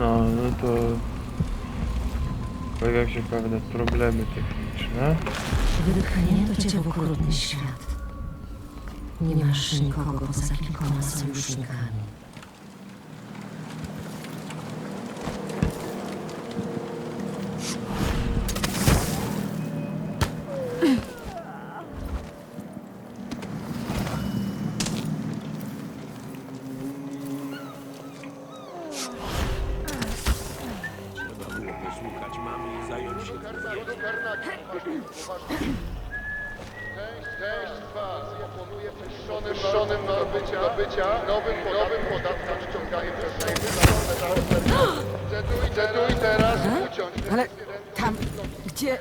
No, no to pojawiają się pewne problemy techniczne. Wypchnięto cię w okrutny świat. Nie masz nikogo poza kilkoma sojusznikami. Deduj teraz uciąć Ale tam, gdzie...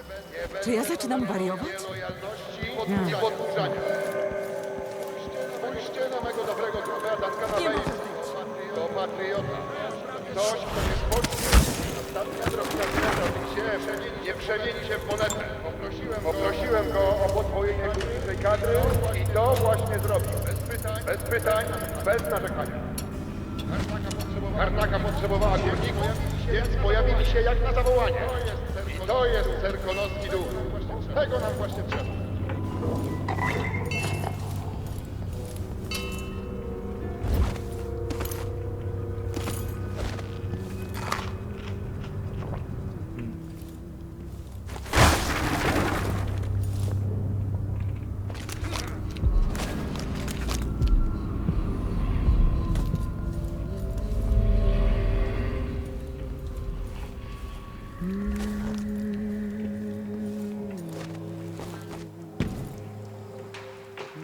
Czy ja zaczynam wariować? lojalności i podburzania. Spójrzcie na mego dobrego druga Dankana Nie może. To patriota. Ktoś, kto nie spocznie. Ostatnia drobna zmiana w się przemieni- nie przemieni się w monetę. Poprosiłem, poprosiłem go o podwojenie górniczej kadry i to właśnie zrobił. Bez pytań, bez, pytań, bez narzekania. Kartaka potrzebowała górników, więc pojawili się jak na zawołanie. I to jest cerkonowski duch. Tego nam właśnie trzeba.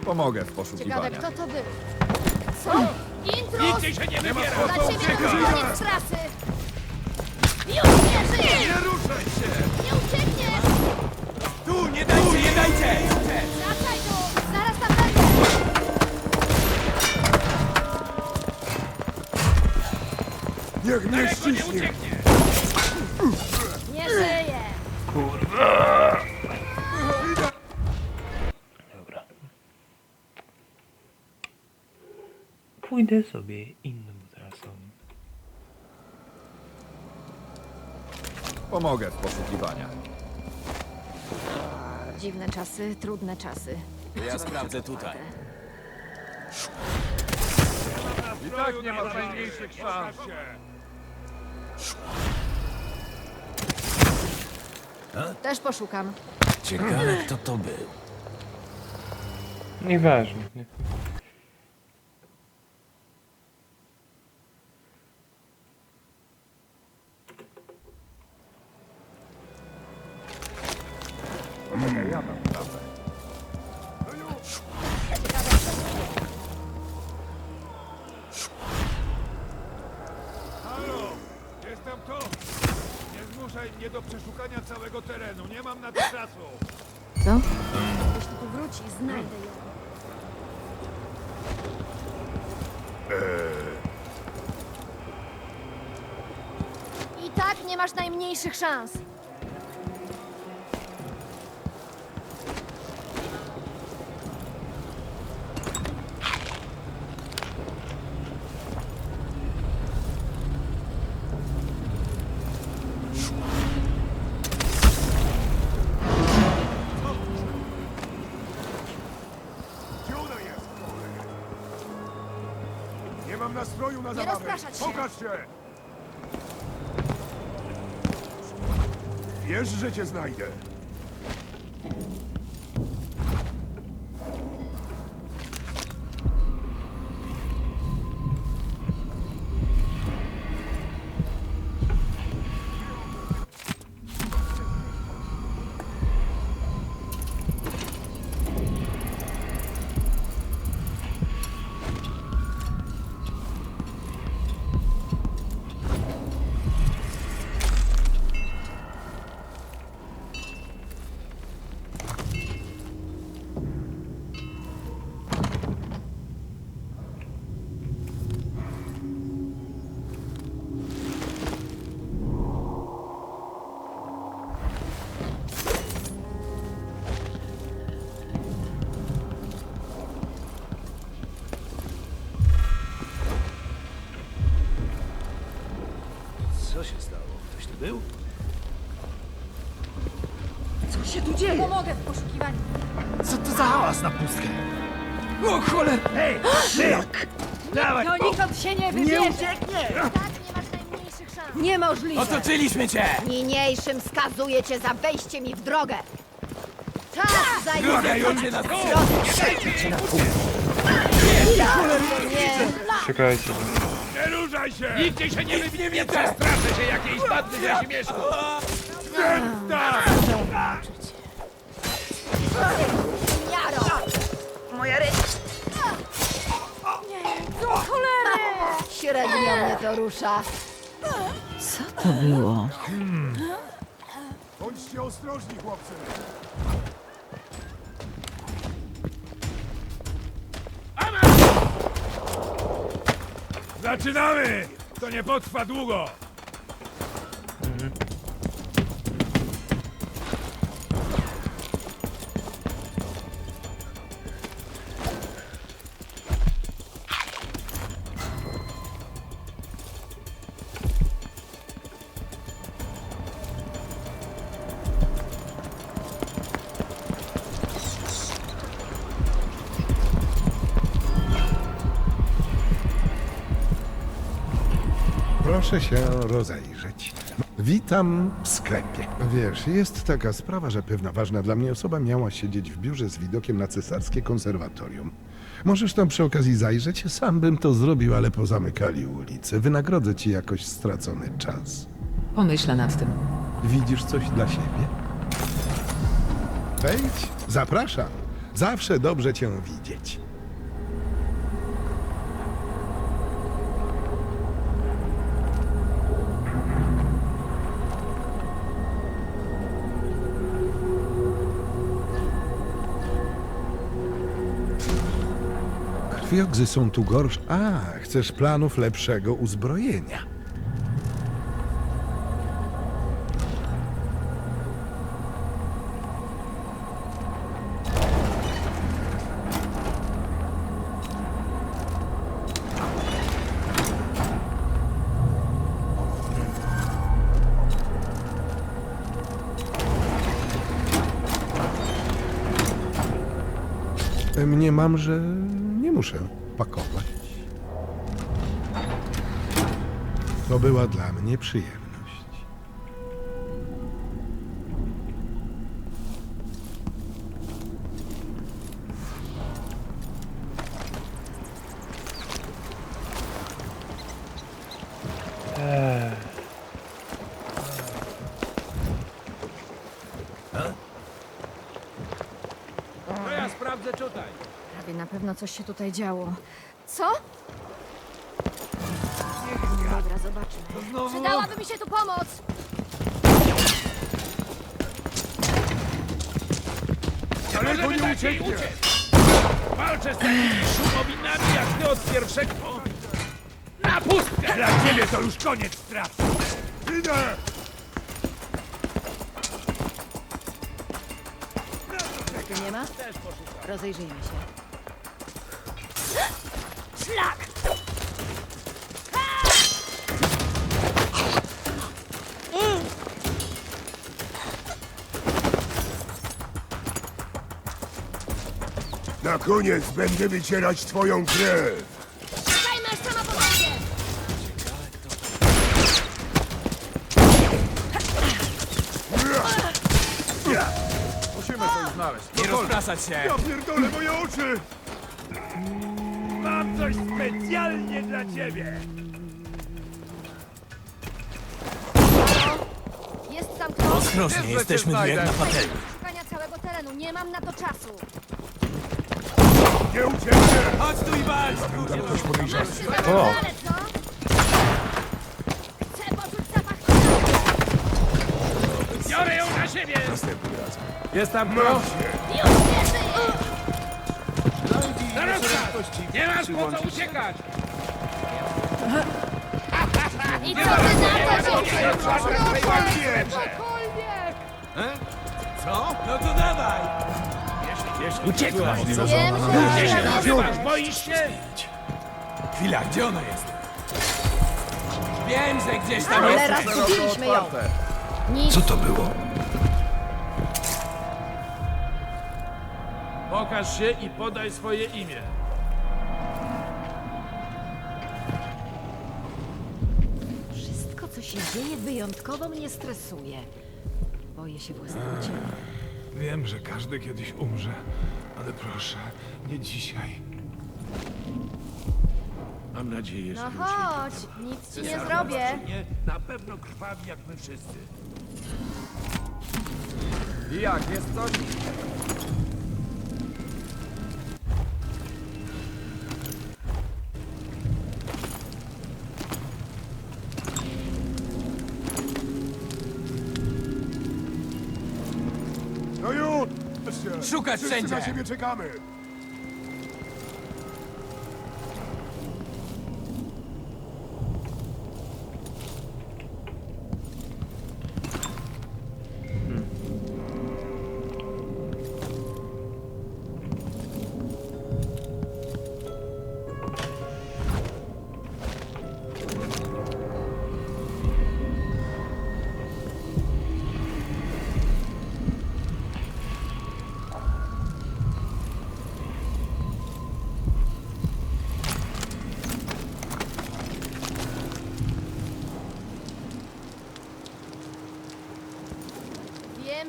Pomogę w Ciekawe, poszukiwaniach. kto to był. Co? Intruz! Nigdzie się nie wybiera! Dla ciebie to już koniec trasy! Już nie żyjesz! Nie ruszaj się! Nie uciekniesz! Tu, nie dajcie, nie dajcie! Wracaj tu! Zaraz tam będę! Niech mnie Daleko nie ucieknie! Pójdę sobie inną trasą. Pomogę w poszukiwaniach. Dziwne czasy, trudne czasy. Ja sprawdzę tutaj. I tak nie ma najmniejszych szans. Też poszukam. Ciekawe, kto to był. Nieważne. Nie. Nie zmuszaj mnie do przeszukania całego terenu. Nie mam na to czasu. Co? Jeśli tu wróci, znajdę ją. I tak nie masz najmniejszych szans. Się. Wiesz, że cię znajdę. Był? Co się tu dzieje? Pomogę w poszukiwaniu. Co to za hałas na pustkę? O cholera! Hej! Szlak! Dawaj! To nikąd się nie wybierze! Tak, nie masz najmniejszych szans. Niemożliwe! Otoczyliśmy cię! Niniejszym skazuję cię za wejście mi w drogę. Czas zajmie Robią na Nie, Czekajcie. Nie ruszaj się! Nigdzie się nie wybnie mnie też! Straszę się jakiejś bandy ze śmieszku! Jaro! Moja ręka! Do cholery! Średnio mnie to rusza. Co to było? Bądźcie ostrożni, chłopcy! Zaczynamy! To nie potrwa długo! Proszę się rozejrzeć. Witam w sklepie. Wiesz, jest taka sprawa, że pewna ważna dla mnie osoba miała siedzieć w biurze z widokiem na cesarskie konserwatorium. Możesz tam przy okazji zajrzeć? Sam bym to zrobił, ale pozamykali ulice. Wynagrodzę ci jakoś stracony czas. Pomyślę nad tym. Widzisz coś dla siebie? Wejdź, zapraszam. Zawsze dobrze cię widzieć. Krwiogzy są tu gorsze. A, chcesz planów lepszego uzbrojenia. Mniemam, że nie muszę pakować. To była dla mnie przyjemność. To ja sprawdzę tutaj. Prawie na pewno coś się tutaj działo. Co? Dobra, zobaczmy. Przydałaby mi się tu pomoc! Daleko nie ucieknie! Walczę z takimi szumowinami jak ty od pierwszego... Na pustkę! Dla ciebie to już koniec straty! Idę! Tu nie ma? Rozejrzyjmy się. Szlak! Na koniec będę wycierać twoją krew! Musimy coś znaleźć. Nie rozpraszać się! Ja pierdolę moje oczy! Mam coś specjalnie dla ciebie! Jest tam ktoś? Ostrożnie, jesteśmy tu jak na patelni. Szukania całego terenu. Nie mam na to czasu. Nie ucieknie! Chodź tu i walcz! Masz się za O. ale co? Chcę poczuć zapach Biorę ją na siebie! Jest tam kto? się! Już! Nie masz po co uciekać! I co ty na to, że Co? No to dawaj! Uciekłaś! Wiem, się że... nazywasz? Boisz się? Chwila, gdzie ona jest? Wiem, że gdzieś tam Cholera, jest. zgubiliśmy ją! Nic. Co to było? Pokaż się i podaj swoje imię. Wszystko, co się dzieje, wyjątkowo mnie stresuje. Boję się własnego ciała. Wiem, że każdy kiedyś umrze, ale proszę, nie dzisiaj. Mam nadzieję, że No chodź, nic ci nie zrobię. na pewno krwawi jak my wszyscy. Jak, jest coś? Szukać Wszyscy wszędzie. na siebie czekamy!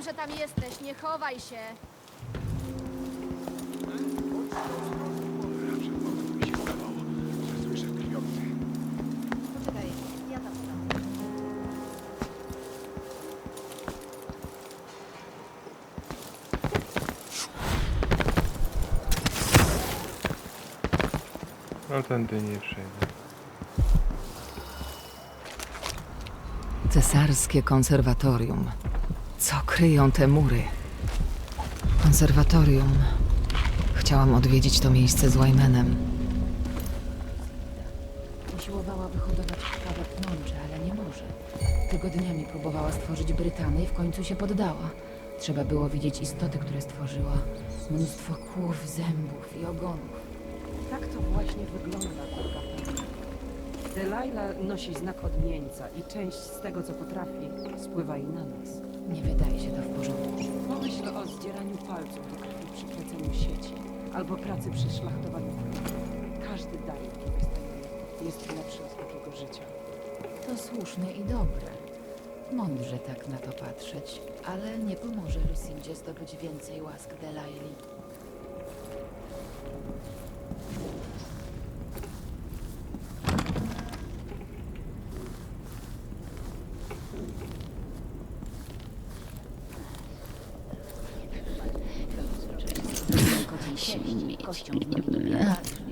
Że tam jesteś, nie chowaj się. Poczekaj, ja tam sprawdzę. No tędy nie przejdę. Cesarskie konserwatorium. Kryją te mury? Konserwatorium. Chciałam odwiedzić to miejsce z Wymanem. Usiłowała wyhodować krwawe pnącze, ale nie może. Tygodniami próbowała stworzyć Brytanię i w końcu się poddała. Trzeba było widzieć istoty, które stworzyła. Mnóstwo kłów, zębów i ogonów. Tak to właśnie wygląda, droga pani. Delilah nosi znak odmieńca i część z tego, co potrafi, spływa i na nas. Nie wydaje się to w porządku. Pomyśl o zdzieraniu palców do krwi przy pleceniu sieci albo pracy przy szlachtowaniu. Każdy dar, jaki dostajemy, jest lepszy od takiego życia. To słuszne i dobre. Mądrze tak na to patrzeć, ale nie pomoże Lucindzie zdobyć więcej łask Delaili. Zakazane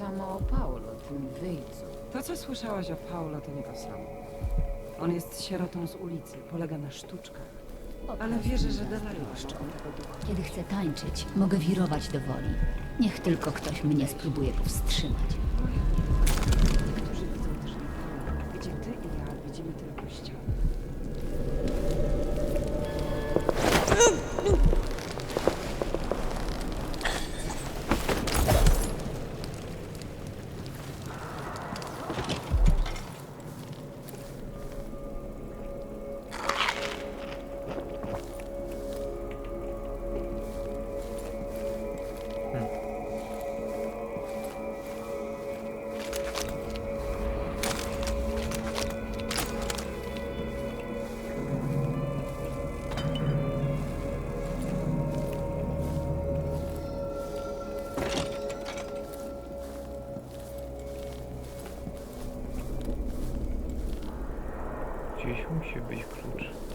samo o Paulo, tym wyjcu. To, co słyszałaś o Paulo, to nie to samo. On jest sierotą z ulicy, polega na sztuczkach. Ale wierzę, że tego ducha. Kiedy chcę tańczyć, mogę wirować do woli. Niech tylko ktoś mnie spróbuje powstrzymać. Gdzieś musi być klucz.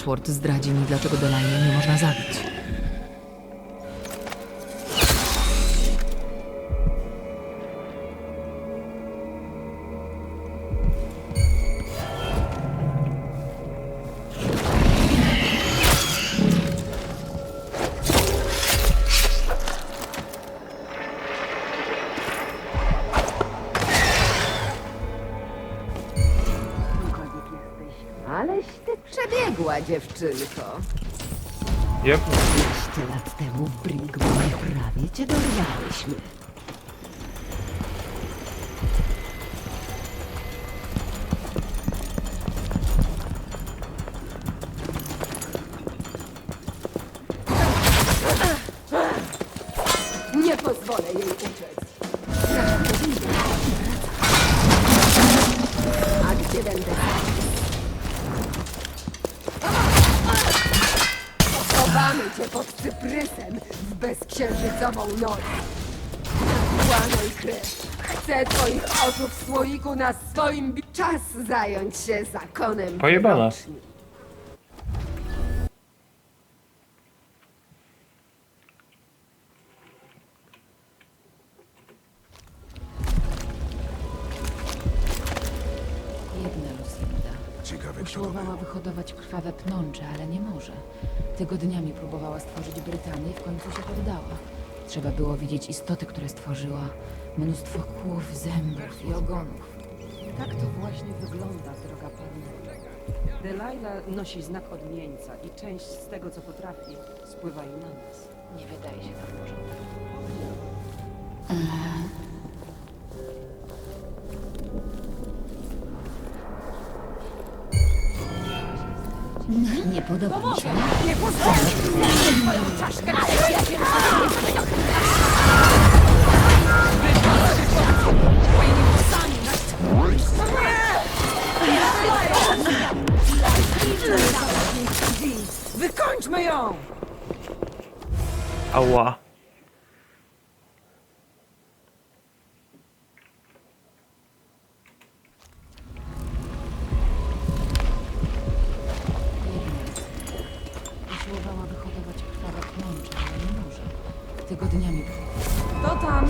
Ashworth zdradzi mi, dlaczego Delaję nie można zabić. Dziewczynko. Jep. Tyle lat temu w Brigmore prawie cię dorwałyśmy. Nie pozwolę jej uciec. A gdzie będę? Cię pod cyprysem w bezksiężycową noc. Nakłanuj krew. Chcę twoich oczu w słoiku na swoim... bi- Czas zająć się zakonem Pojebana. wyroczni. Jedna Lucinda. Ciekawe, kto to Usiłowała wyhodować krwawe pnącze, ale nie może. Tygodniami próbowała stworzyć Brytanię i w końcu się poddała. Trzeba było widzieć istoty, które stworzyła. Mnóstwo kłów, zębów i ogonów. Tak to właśnie wygląda, droga pani. Delilah nosi znak odmieńca i część z tego, co potrafi, spływa i na nas. Nie wydaje się to w porządku. Nie podoba mi się. Wykończmy ją! Ała. Tygodniami To tam!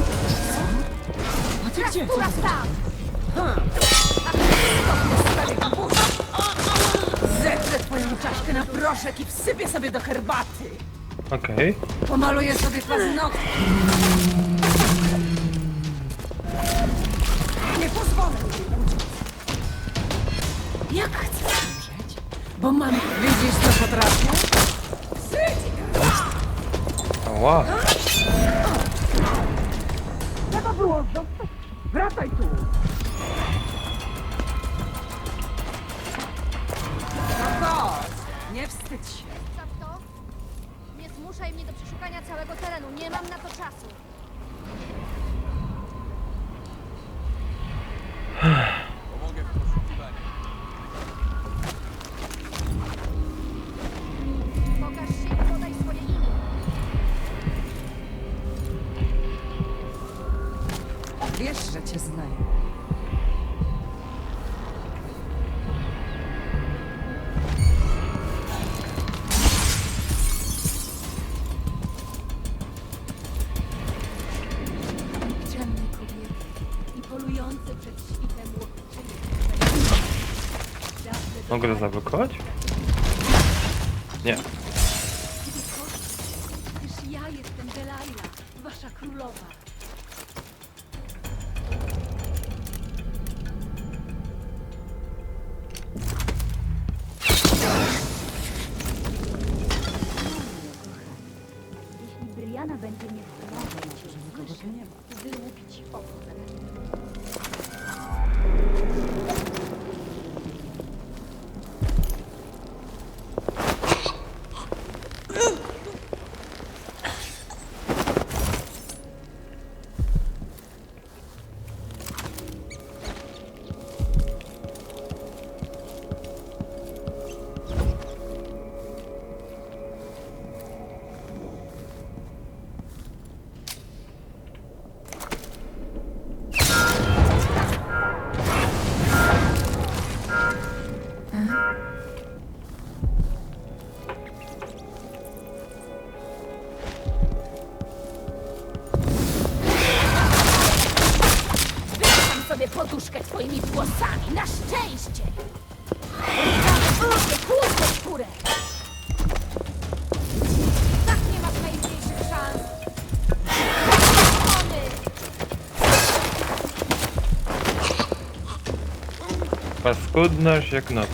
A ty gdzie? Która tam? Zetrę twoją czaszkę na proszek i wsypię sobie do herbaty! Okej. Pomaluję sobie paznokcie! Nie pozwolę jej uciec! Jak chcesz umrzeć? Bo mam... Widzisz, co potrafię? Ała. Trzeba było zostać! Wracaj tu! No chodź! Nie wstydź się! Zostaw to. Nie zmuszaj mnie do przeszukania całego terenu. Nie mam na to czasu. Cię znaję. Ciemne kobiety i polujące przed świtem łowczynie. Mogę to zablokować? Nikogo tu nie ma. wyłupić oko. poduszkę twoimi włosami, na szczęście! Kłódkę w górę! Tak nie masz najmniejszych szans! Ony! Paskudność jak noc.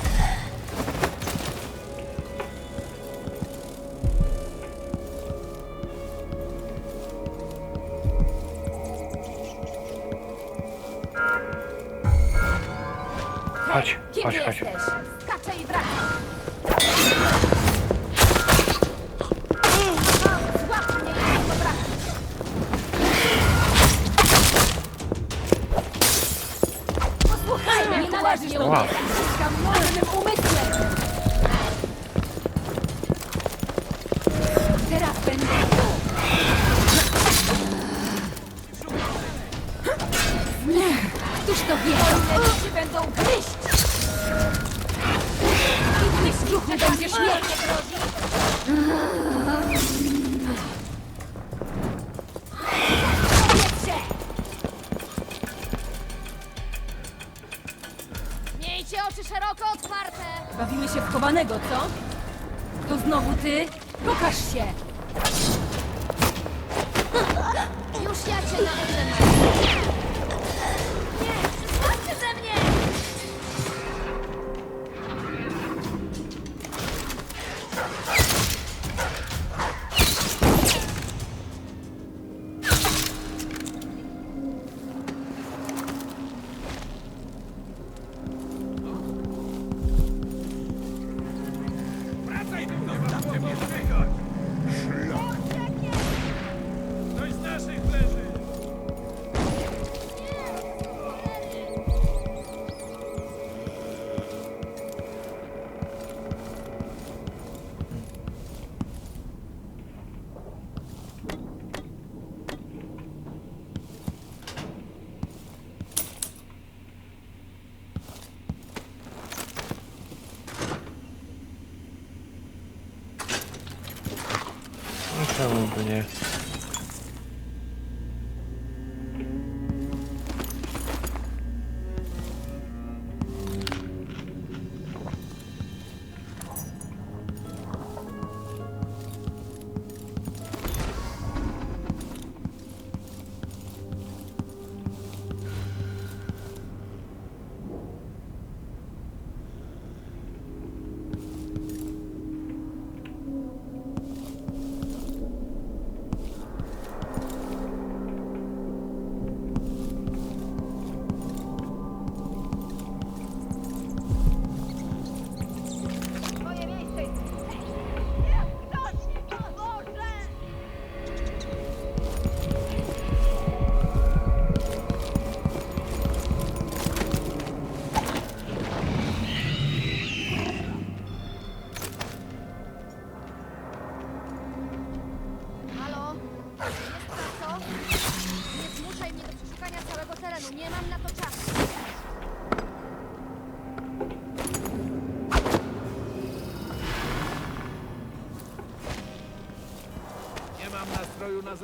Czemu by nie?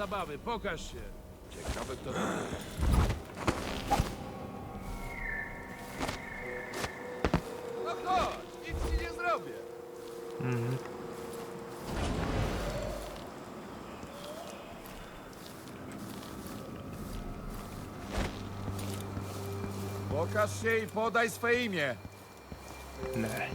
zabawy, pokaż się. Ciekawe kto tam... No chodź, nic ci nie zrobię. Mhm. Pokaż się i podaj swe imię. Ne.